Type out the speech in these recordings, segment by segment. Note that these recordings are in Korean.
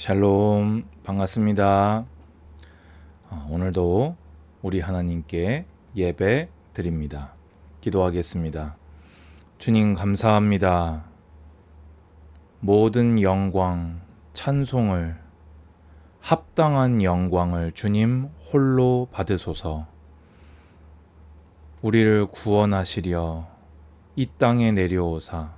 샬롬 반갑습니다. 어, 오늘도 우리 하나님께 예배 드립니다. 기도하겠습니다. 주님 감사합니다. 모든 영광, 찬송을 합당한 영광을 주님 홀로 받으소서. 우리를 구원하시려 이 땅에 내려오사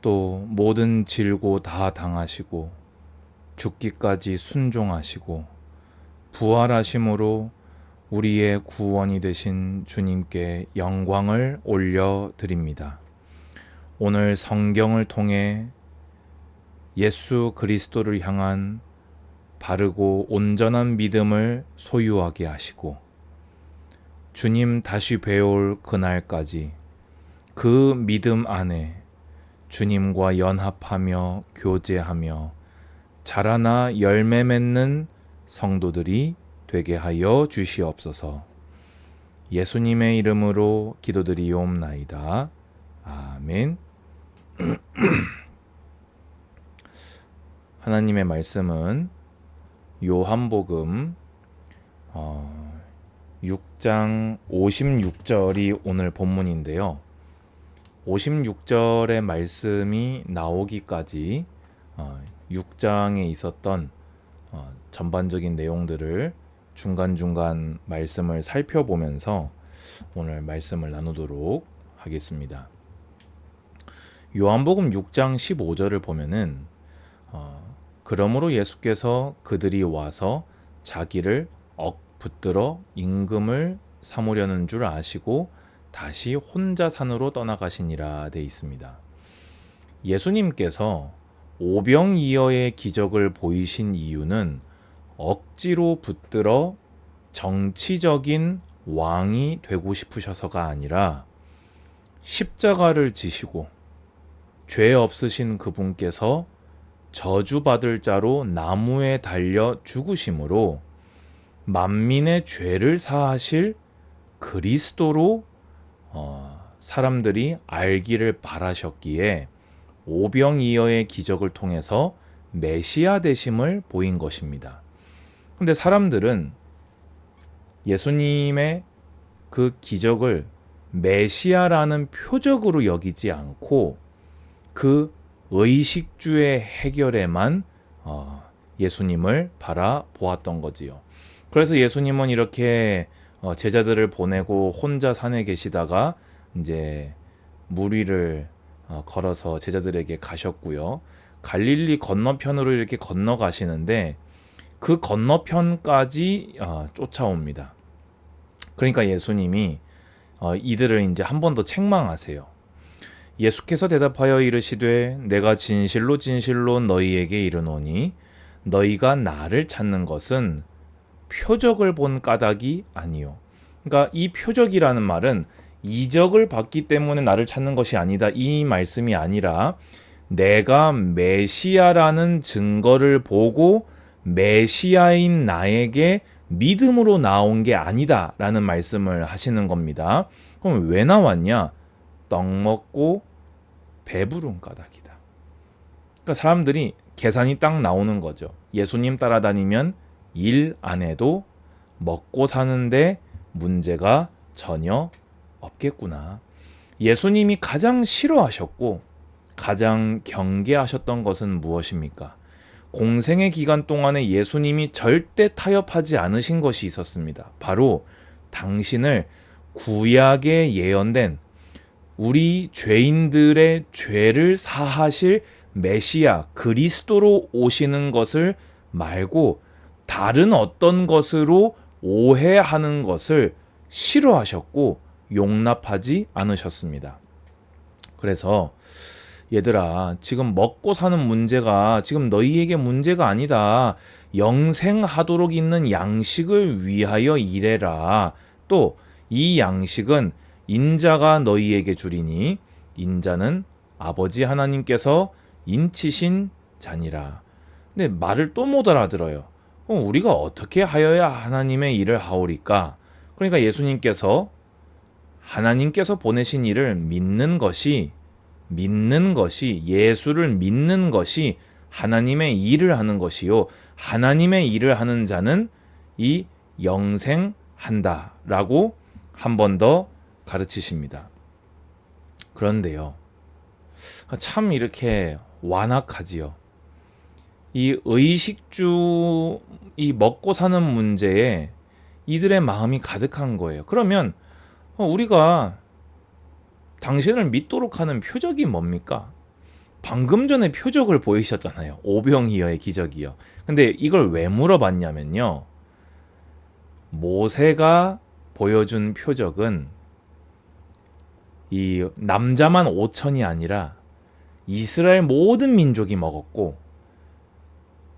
또 모든 질고 다 당하시고 죽기까지 순종하시고 부활하심으로 우리의 구원이 되신 주님께 영광을 올려 드립니다. 오늘 성경을 통해 예수 그리스도를 향한 바르고 온전한 믿음을 소유하게 하시고 주님 다시 배울 그날까지 그 믿음 안에 주님과 연합하며 교제하며 자라나 열매 맺는 성도들이 되게 하여 주시옵소서. 예수님의 이름으로 기도드리옵나이다. 아멘. 하나님의 말씀은 요한복음 어, 6장 56절이 오늘 본문인데요. 56절의 말씀이 나오기까지 어, 6장에 있었던 어, 전반적인 내용들을 중간중간 말씀을 살펴보면서 오늘 말씀을 나누도록 하겠습니다. 요한복음 6장 15절을 보면은 어, 그러므로 예수께서 그들이 와서 자기를 억 붙들어 임금을 삼으려는 줄 아시고 다시 혼자 산으로 떠나가시니라 돼 있습니다. 예수님께서 오병이어의 기적을 보이신 이유는 억지로 붙들어 정치적인 왕이 되고 싶으셔서가 아니라 십자가를 지시고 죄 없으신 그분께서 저주받을 자로 나무에 달려 죽으심으로 만민의 죄를 사하실 그리스도로 어, 사람들이 알기를 바라셨기에 오병이어의 기적을 통해서 메시아 되심을 보인 것입니다. 근데 사람들은 예수님의 그 기적을 메시아라는 표적으로 여기지 않고 그 의식주의 해결에만 어, 예수님을 바라보았던 거지요. 그래서 예수님은 이렇게 어, 제자들을 보내고 혼자 산에 계시다가 이제 물 위를 어, 걸어서 제자들에게 가셨고요. 갈릴리 건너편으로 이렇게 건너가시는데 그 건너편까지 어, 쫓아옵니다. 그러니까 예수님이 어, 이들을 이제 한 번 더 책망하세요. 예수께서 대답하여 이르시되 내가 진실로 진실로 너희에게 이르노니 너희가 나를 찾는 것은 표적을 본 까닭이 아니요. 그러니까 이 표적이라는 말은 이적을 받기 때문에 나를 찾는 것이 아니다. 이 말씀이 아니라 내가 메시아라는 증거를 보고 메시아인 나에게 믿음으로 나온 게 아니다 라는 말씀을 하시는 겁니다. 그럼 왜 나왔냐? 떡 먹고 배부른 까닭이다. 그러니까 사람들이 계산이 딱 나오는 거죠. 예수님 따라다니면 일 안 해도 먹고 사는데 문제가 전혀 없겠구나. 예수님이 가장 싫어하셨고 가장 경계하셨던 것은 무엇입니까? 공생의 기간 동안에 예수님이 절대 타협하지 않으신 것이 있었습니다. 바로 당신을 구약에 예언된 우리 죄인들의 죄를 사하실 메시아 그리스도로 오시는 것을 말고 다른 어떤 것으로 오해하는 것을 싫어하셨고 용납하지 않으셨습니다. 그래서 얘들아, 지금 먹고 사는 문제가 지금 너희에게 문제가 아니다. 영생하도록 있는 양식을 위하여 일해라. 또 이 양식은 인자가 너희에게 주리니 인자는 아버지 하나님께서 인치신 자니라. 근데 말을 또 못 알아들어요. 그럼 우리가 어떻게 하여야 하나님의 일을 하오리까? 그러니까 예수님께서 하나님께서 보내신 일을 믿는 것이 믿는 것이 예수를 믿는 것이 하나님의 일을 하는 것이요 하나님의 일을 하는 자는 이 영생한다라고 한 번 더 가르치십니다. 그런데요. 참 이렇게 완악하지요. 이 의식주 이 먹고 사는 문제에 이들의 마음이 가득한 거예요. 그러면 어, 우리가 당신을 믿도록 하는 표적이 뭡니까? 방금 전에 표적을 보이셨잖아요. 오병이어의 기적이요. 근데 이걸 왜 물어봤냐면요. 모세가 보여준 표적은 이 남자만 5천이 아니라 이스라엘 모든 민족이 먹었고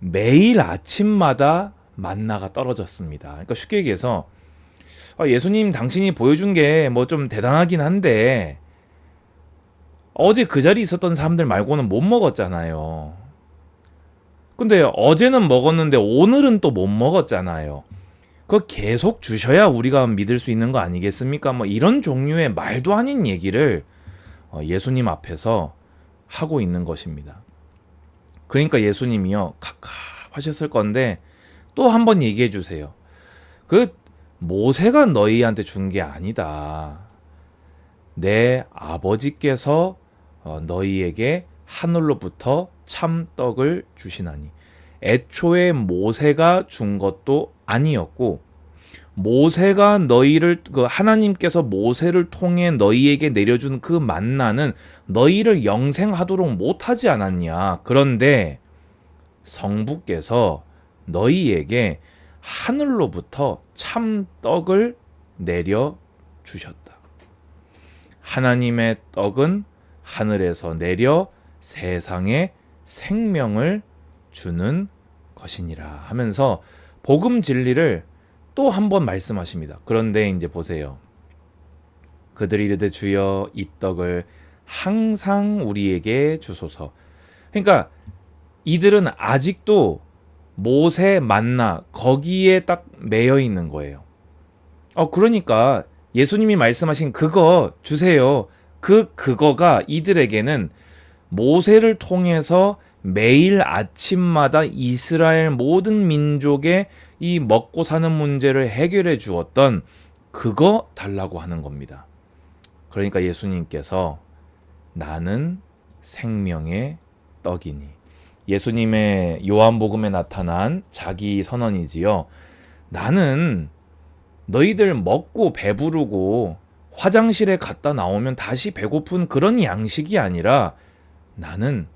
매일 아침마다 만나가 떨어졌습니다. 그러니까 쉽게 얘기해서 아, 예수님 당신이 보여준 게 뭐 좀 대단하긴 한데 어제 그 자리에 있었던 사람들 말고는 못 먹었잖아요. 근데 어제는 먹었는데 오늘은 또 못 먹었잖아요. 그거 계속 주셔야 우리가 믿을 수 있는 거 아니겠습니까? 뭐 이런 종류의 말도 아닌 얘기를 어, 예수님 앞에서 하고 있는 것입니다. 그러니까 예수님이요, 갑갑하셨을 건데 또 한 번 얘기해 주세요. 그 모세가 너희한테 준 게 아니다. 내 아버지께서 어, 너희에게 하늘로부터 참 떡을 주시나니. 애초에 모세가 준 것도 아니었고 모세가 너희를 그 하나님께서 모세를 통해 너희에게 내려준 그 만나는 너희를 영생하도록 못하지 않았냐. 그런데 성부께서 너희에게 하늘로부터 참 떡을 내려 주셨다. 하나님의 떡은 하늘에서 내려 세상에 생명을 주는 것이니라 하면서 복음 진리를 또 한 번 말씀하십니다. 그런데 이제 보세요. 그들이 이르되 주여 이 떡을 항상 우리에게 주소서. 그러니까 이들은 아직도 모세 만나 거기에 딱 매여 있는 거예요. 어 그러니까 예수님이 말씀하신 그거 주세요. 그 그거가 이들에게는 모세를 통해서 매일 아침마다 이스라엘 모든 민족의 이 먹고 사는 문제를 해결해 주었던 그거 달라고 하는 겁니다. 그러니까 예수님께서 나는 생명의 떡이니. 예수님의 요한복음에 나타난 자기 선언이지요. 나는 너희들 먹고 배부르고 화장실에 갔다 나오면 다시 배고픈 그런 양식이 아니라 나는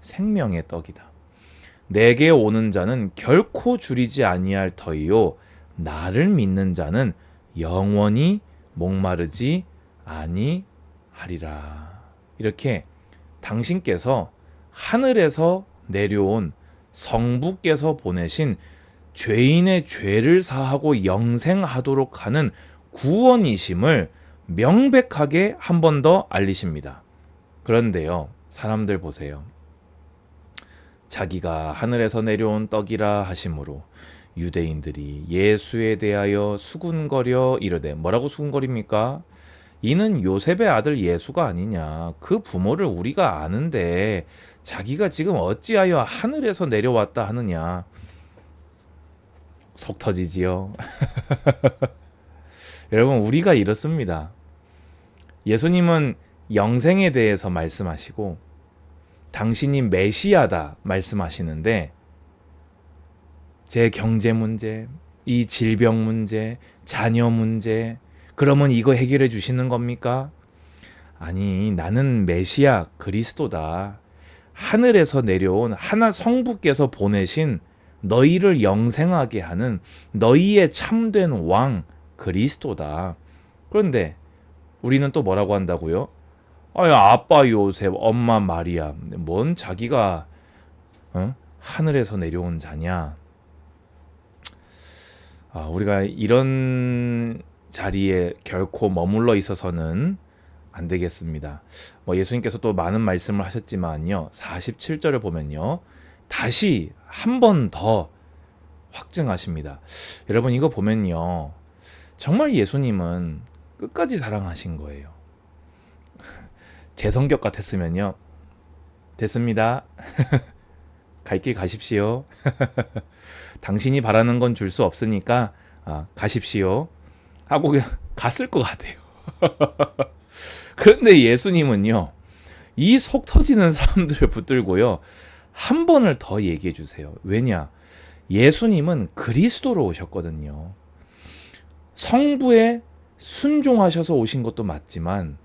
생명의 떡이다. 내게 오는 자는 결코 줄이지 아니할 터이요 나를 믿는 자는 영원히 목마르지 아니하리라. 이렇게 당신께서 하늘에서 내려온 성부께서 보내신 죄인의 죄를 사하고 영생하도록 하는 구원이심을 명백하게 한 번 더 알리십니다. 그런데요, 사람들 보세요. 자기가 하늘에서 내려온 떡이라 하심으로 유대인들이 예수에 대하여 수군거려 이르되 뭐라고 수군거립니까? 이는 요셉의 아들 예수가 아니냐. 그 부모를 우리가 아는데 자기가 지금 어찌하여 하늘에서 내려왔다 하느냐. 속 터지지요. 여러분, 우리가 이렇습니다. 예수님은 영생에 대해서 말씀하시고, 당신이 메시아다 말씀하시는데, 제 경제 문제, 이 질병 문제, 자녀 문제, 그러면 이거 해결해 주시는 겁니까? 아니, 나는 메시아 그리스도다. 하늘에서 내려온 하나 성부께서 보내신 너희를 영생하게 하는 너희의 참된 왕 그리스도다. 그런데 우리는 또 뭐라고 한다고요? 아야 아빠 요셉, 엄마 마리아, 뭔 자기가 어? 하늘에서 내려온 자냐? 아, 우리가 이런 자리에 결코 머물러 있어서는 안 되겠습니다. 뭐 예수님께서 또 많은 말씀을 하셨지만요. 47절을 보면요. 다시 한 번 더 확증하십니다. 여러분 이거 보면요. 정말 예수님은 끝까지 사랑하신 거예요. 제 성격 같았으면요. 됐습니다. 갈 길 가십시오. 당신이 바라는 건 줄 수 없으니까 아, 가십시오. 하고 갔을 것 같아요. 그런데 예수님은요, 이 속 터지는 사람들을 붙들고요, 한 번을 더 얘기해 주세요. 왜냐? 예수님은 그리스도로 오셨거든요. 성부에 순종하셔서 오신 것도 맞지만,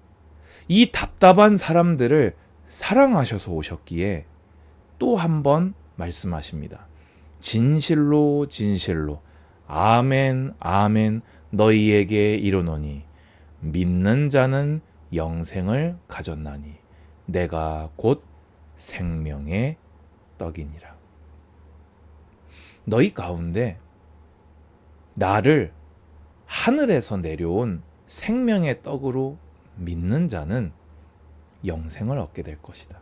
이 답답한 사람들을 사랑하셔서 오셨기에 또 한 번 말씀하십니다. 진실로 진실로 아멘 아멘 너희에게 이르노니 믿는 자는 영생을 가졌나니 내가 곧 생명의 떡이니라. 너희 가운데 나를 하늘에서 내려온 생명의 떡으로 믿는 자는 영생을 얻게 될 것이다.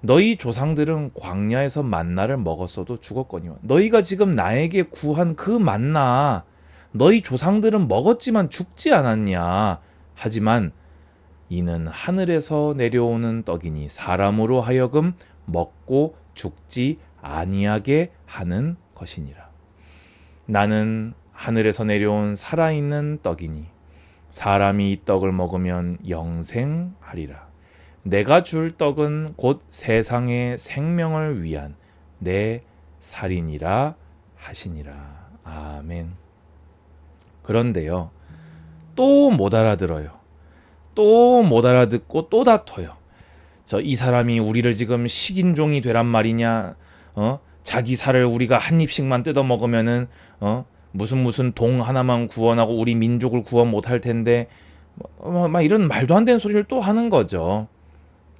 너희 조상들은 광야에서 만나를 먹었어도 죽었거니와. 너희가 지금 나에게 구한 그 만나 너희 조상들은 먹었지만 죽지 않았냐. 하지만 이는 하늘에서 내려오는 떡이니 사람으로 하여금 먹고 죽지 아니하게 하는 것이니라. 나는 하늘에서 내려온 살아있는 떡이니 사람이 이 떡을 먹으면 영생하리라 내가 줄 떡은 곧 세상의 생명을 위한 내 살인이라 하시니라. 아멘. 그런데요. 또 못 알아들어요. 또 못 알아듣고 또 다퉈요. 저 이 사람이 우리를 지금 식인종이 되란 말이냐? 어? 자기 살을 우리가 한 입씩만 뜯어 먹으면은 어? 무슨 무슨 동 하나만 구원하고 우리 민족을 구원 못할 텐데 뭐, 막 이런 말도 안 되는 소리를 또 하는 거죠.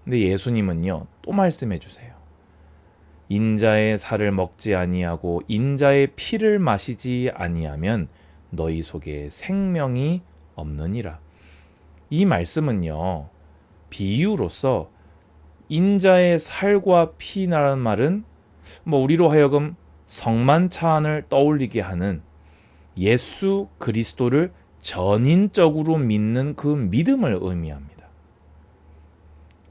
근데 예수님은요, 또 말씀해 주세요. 인자의 살을 먹지 아니하고 인자의 피를 마시지 아니하면 너희 속에 생명이 없느니라. 이 말씀은요, 비유로서 인자의 살과 피라는 말은 뭐 우리로 하여금 성만찬을 떠올리게 하는 예수 그리스도를 전인적으로 믿는 그 믿음을 의미합니다.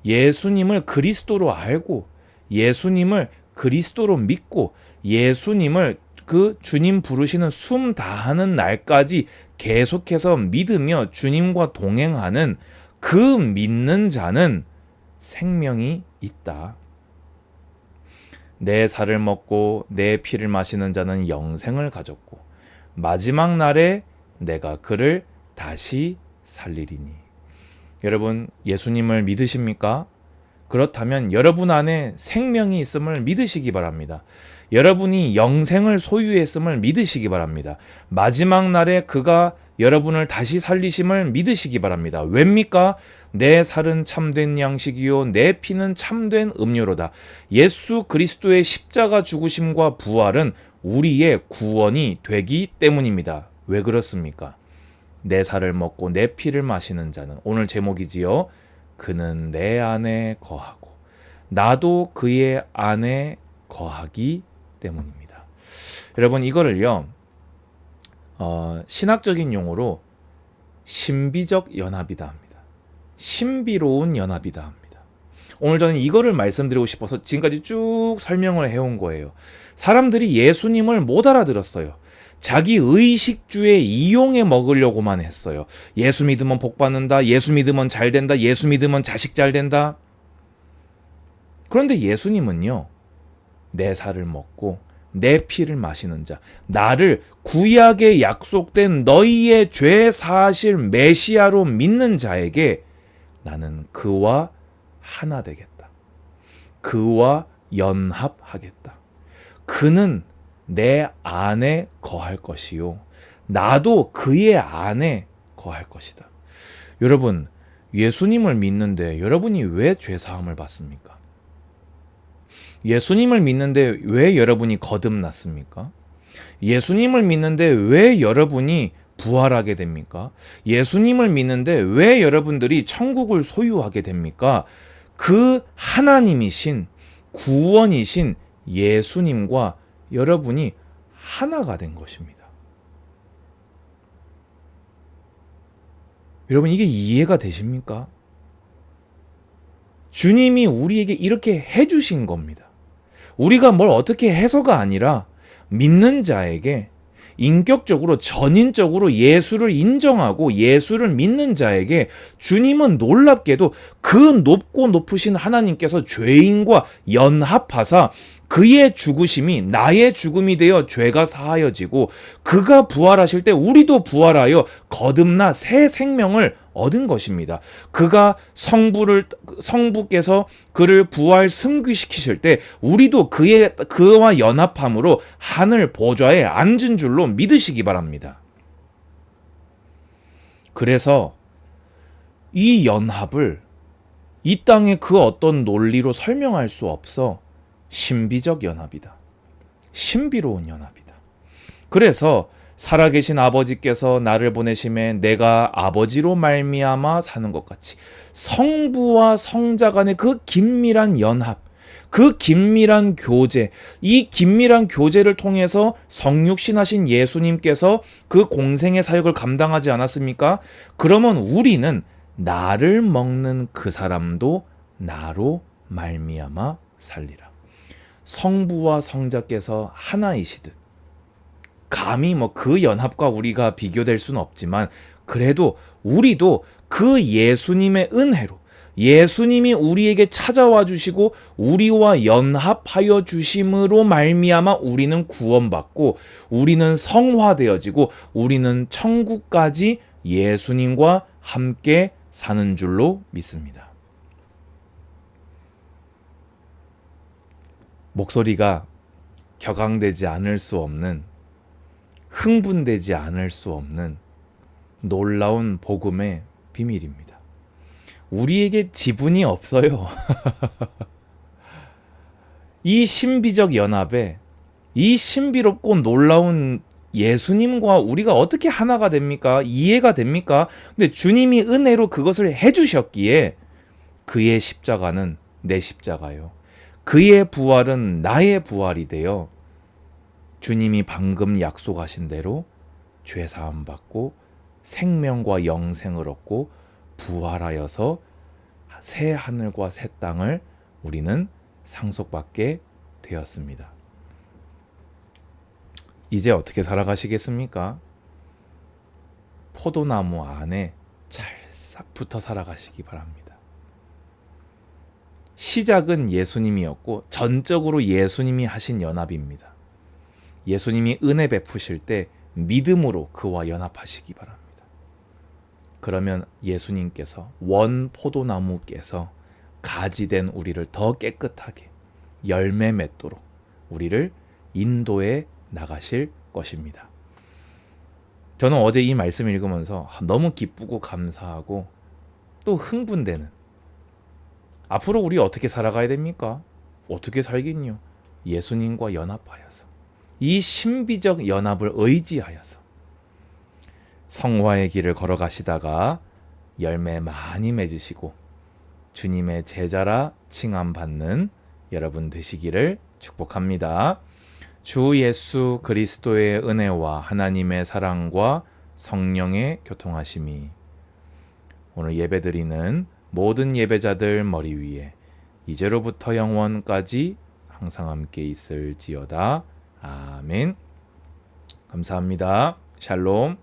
예수님을 그리스도로 알고 예수님을 그리스도로 믿고 예수님을 그 주님 부르시는 숨 다하는 날까지 계속해서 믿으며 주님과 동행하는 그 믿는 자는 생명이 있다. 내 살을 먹고 내 피를 마시는 자는 영생을 가졌고 마지막 날에 내가 그를 다시 살리리니. 여러분 예수님을 믿으십니까? 그렇다면 여러분 안에 생명이 있음을 믿으시기 바랍니다. 여러분이 영생을 소유했음을 믿으시기 바랍니다. 마지막 날에 그가 여러분을 다시 살리심을 믿으시기 바랍니다. 왜입니까? 내 살은 참된 양식이요 내 피는 참된 음료로다. 예수 그리스도의 십자가 죽으심과 부활은 우리의 구원이 되기 때문입니다. 왜 그렇습니까? 내 살을 먹고 내 피를 마시는 자는 오늘 제목이지요. 그는 내 안에 거하고 나도 그의 안에 거하기 때문입니다. 여러분 이거를요. 어, 신학적인 용어로 신비적 연합이다 합니다. 신비로운 연합이다 합니다. 오늘 저는 이거를 말씀드리고 싶어서 지금까지 쭉 설명을 해온 거예요. 사람들이 예수님을 못 알아들었어요. 자기 의식주에 이용해 먹으려고만 했어요. 예수 믿으면 복 받는다. 예수 믿으면 잘 된다. 예수 믿으면 자식 잘 된다. 그런데 예수님은요. 내 살을 먹고 내 피를 마시는 자, 나를 구약에 약속된 너희의 죄 사실 메시아로 믿는 자에게 나는 그와 하나 되겠다. 그와 연합하겠다. 그는 내 안에 거할 것이요. 나도 그의 안에 거할 것이다. 여러분, 예수님을 믿는데 여러분이 왜 죄사함을 받습니까? 예수님을 믿는데 왜 여러분이 거듭났습니까? 예수님을 믿는데 왜 여러분이 부활하게 됩니까? 예수님을 믿는데 왜 여러분들이 천국을 소유하게 됩니까? 그 하나님이신 구원이신 예수님과 여러분이 하나가 된 것입니다. 여러분, 이게 이해가 되십니까? 주님이 우리에게 이렇게 해주신 겁니다. 우리가 뭘 어떻게 해서가 아니라 믿는 자에게 인격적으로 전인적으로 예수를 인정하고 예수를 믿는 자에게 주님은 놀랍게도 그 높고 높으신 하나님께서 죄인과 연합하사 그의 죽으심이 나의 죽음이 되어 죄가 사하여지고 그가 부활하실 때 우리도 부활하여 거듭나 새 생명을 얻은 것입니다. 그가 성부를 성부께서 그를 부활 승귀시키실 때 우리도 그의 그와 연합함으로 하늘 보좌에 앉은 줄로 믿으시기 바랍니다. 그래서 이 연합을 이 땅의 그 어떤 논리로 설명할 수 없어 신비적 연합이다. 신비로운 연합이다. 그래서 살아계신 아버지께서 나를 보내심에 내가 아버지로 말미암아 사는 것 같이 성부와 성자 간의 그 긴밀한 연합, 그 긴밀한 교제, 이 긴밀한 교제를 통해서 성육신하신 예수님께서 그 공생의 사역을 감당하지 않았습니까? 그러면 우리는 나를 먹는 그 사람도 나로 말미암아 살리라. 성부와 성자께서 하나이시듯 감히 뭐 그 연합과 우리가 비교될 수는 없지만 그래도 우리도 그 예수님의 은혜로 예수님이 우리에게 찾아와 주시고 우리와 연합하여 주심으로 말미암아 우리는 구원받고 우리는 성화되어지고 우리는 천국까지 예수님과 함께 사는 줄로 믿습니다. 목소리가 격앙되지 않을 수 없는 흥분되지 않을 수 없는 놀라운 복음의 비밀입니다. 우리에게 지분이 없어요. 이 신비적 연합에 이 신비롭고 놀라운 예수님과 우리가 어떻게 하나가 됩니까? 이해가 됩니까? 근데 주님이 은혜로 그것을 해주셨기에 그의 십자가는 내 십자가요. 그의 부활은 나의 부활이 되어 주님이 방금 약속하신 대로 죄 사함 받고 생명과 영생을 얻고 부활하여서 새 하늘과 새 땅을 우리는 상속받게 되었습니다. 이제 어떻게 살아가시겠습니까? 포도나무 안에 잘 싹 붙어 살아가시기 바랍니다. 시작은 예수님이었고 전적으로 예수님이 하신 연합입니다. 예수님이 은혜 베푸실 때 믿음으로 그와 연합하시기 바랍니다. 그러면 예수님께서 원 포도나무께서 가지된 우리를 더 깨끗하게 열매 맺도록 우리를 인도해 나가실 것입니다. 저는 어제 이 말씀 읽으면서 너무 기쁘고 감사하고 또 흥분되는 앞으로 우리 어떻게 살아가야 됩니까? 어떻게 살겠뇨? 예수님과 연합하여서 이 신비적 연합을 의지하여서 성화의 길을 걸어가시다가 열매 많이 맺으시고 주님의 제자라 칭함 받는 여러분 되시기를 축복합니다. 주 예수 그리스도의 은혜와 하나님의 사랑과 성령의 교통하심이 오늘 예배드리는 모든 예배자들 머리 위에 이제로부터 영원까지 항상 함께 있을지어다. 아멘. 감사합니다. 샬롬.